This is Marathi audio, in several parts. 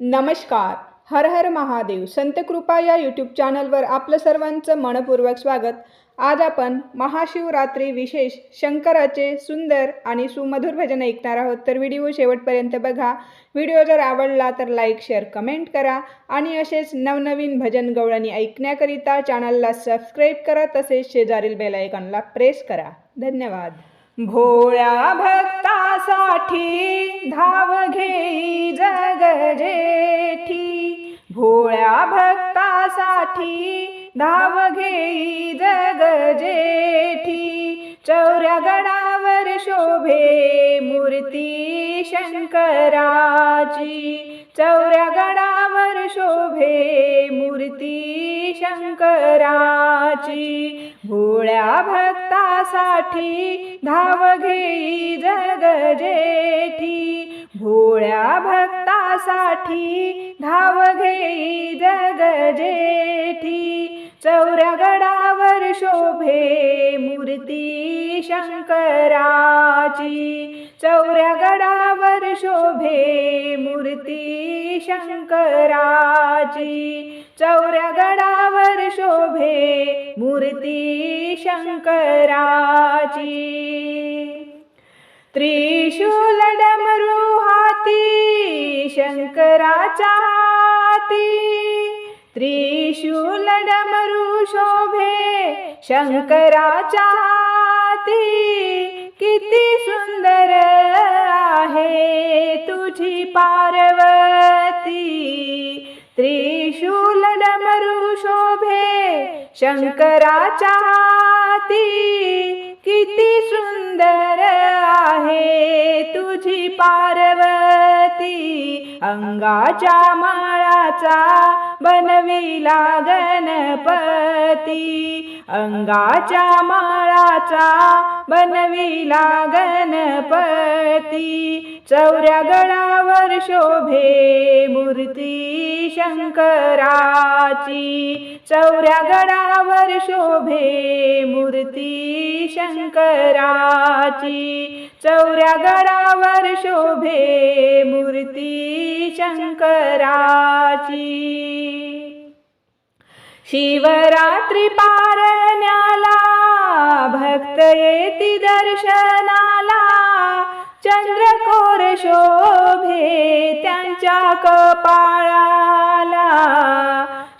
नमस्कार. हर हर महादेव. संत कृपा या यूट्यूब चॅनलवर आपलं सर्वांचं मनपूर्वक स्वागत. आज आपण महाशिवरात्री विशेष शंकराचे सुंदर आणि सुमधुर भजन ऐकणार आहोत. तर व्हिडिओ शेवटपर्यंत बघा. व्हिडिओ जर आवडला तर लाईक शेअर कमेंट करा आणि असेच नवनवीन भजन गवळणी ऐकण्याकरिता चॅनलला सबस्क्राईब करा. तसेच शेजारील बेलायकॉनला प्रेस करा. धन्यवाद. भोळ्या भक्तासाठी धाव भक्तासाठी धाव घेई जग जेठी. चौऱ्या गडावर शोभे मूर्ती शंकराची. चौऱ्या गडावर शोभे मूर्ती शंकराची. भोळ्या भक्तासाठी धाव घेई जग जेठी. भोळ्या भक्तासाठी धाव घेई जग जेठी चौऱ्या गडावर शोभे मूर्ती शंकराची. चौऱ्या गडावर शोभे मूर्ती शंकराची. चौऱ्या गडावर शोभे मूर्ती शंकराची. त्री शंकराच्या हाती. त्रिशूल डमरू शोभे शंकराच्या किती सुंदर आहे तुझी पार्वती. त्रिशूल डमरू शोभे शंकराच्या किती सुंदर आहे तुझी पार्वती. अंगाच्या माळाचा बनविला गणपती अंगाच्या माळाचा बनविला गणपती चौऱ्या गडावर शोभे मूर्ती शंकराची. चौऱ्या गडावर शोभे मूर्ती शंकराची. चौऱ्या गडावर शोभे मूर्ती शंकराची. शिवरात्री पारण्याला भक्त येती दर्शनाला. शोभे त्यांच्या कपाळाला.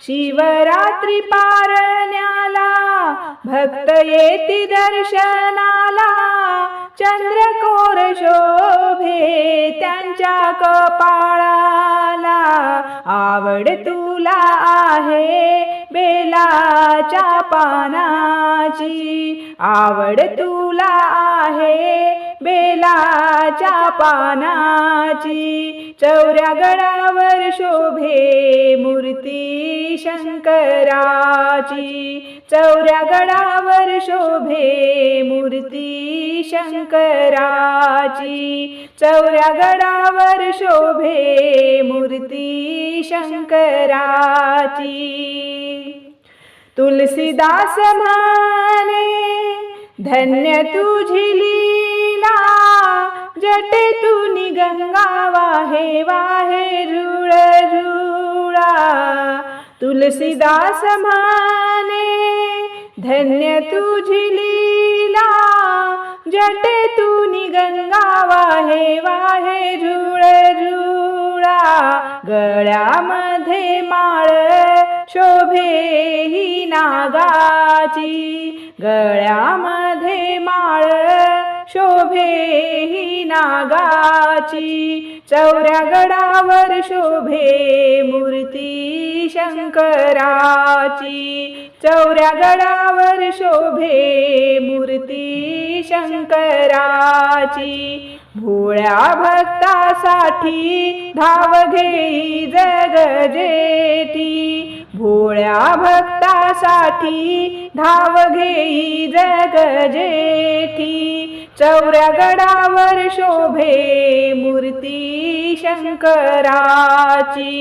शिवरात्री पारण्याला भक्त येती दर्शनाला. चंद्रकोर शोभे त्यांच्या कपाळा आवड तुला आहे बेलाच्या पानाची. आवड तुला आहे बेलाच्या पानाची. चौऱ्या गडावर शोभे मूर्ती शंकराची. चौऱ्या गडावर शोभे मूर्ती शंकराची. चौऱ्या गडावर शोभे मूर्ती शंकराची। तुलसीदास म्हणे, धन्य तुझी लीला, जटे तुनी गंगा वाहे वाहे रुळ रुळा. तुलसीदास म्हणे, धन्य तुझी लीला, जटे तुनी गंगा वाहे वाहे रुळ रुळा. गळ्यामध्ये माळ शोभे ही नागाची. गळ्यामध्ये माळ शोभे ही नागाची. चौऱ्या गडावर शोभे मूर्ती शंकराची. चौऱ्या गडावर शोभे मूर्ती शंकराची. भोळ्या भक्तासाठी धाव घेई जगजेती भोळ्या भक्तासाठी धाव घेई जगजेती चौऱ्या गडावर शोभे मूर्ती शंकराची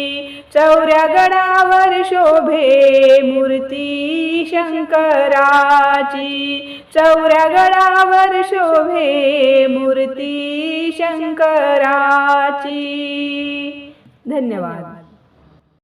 चौऱ्या गडावर शोभे मूर्ती शंकराची चौऱ्या गडावर शोभे मूर्ती शंकराची. धन्यवाद.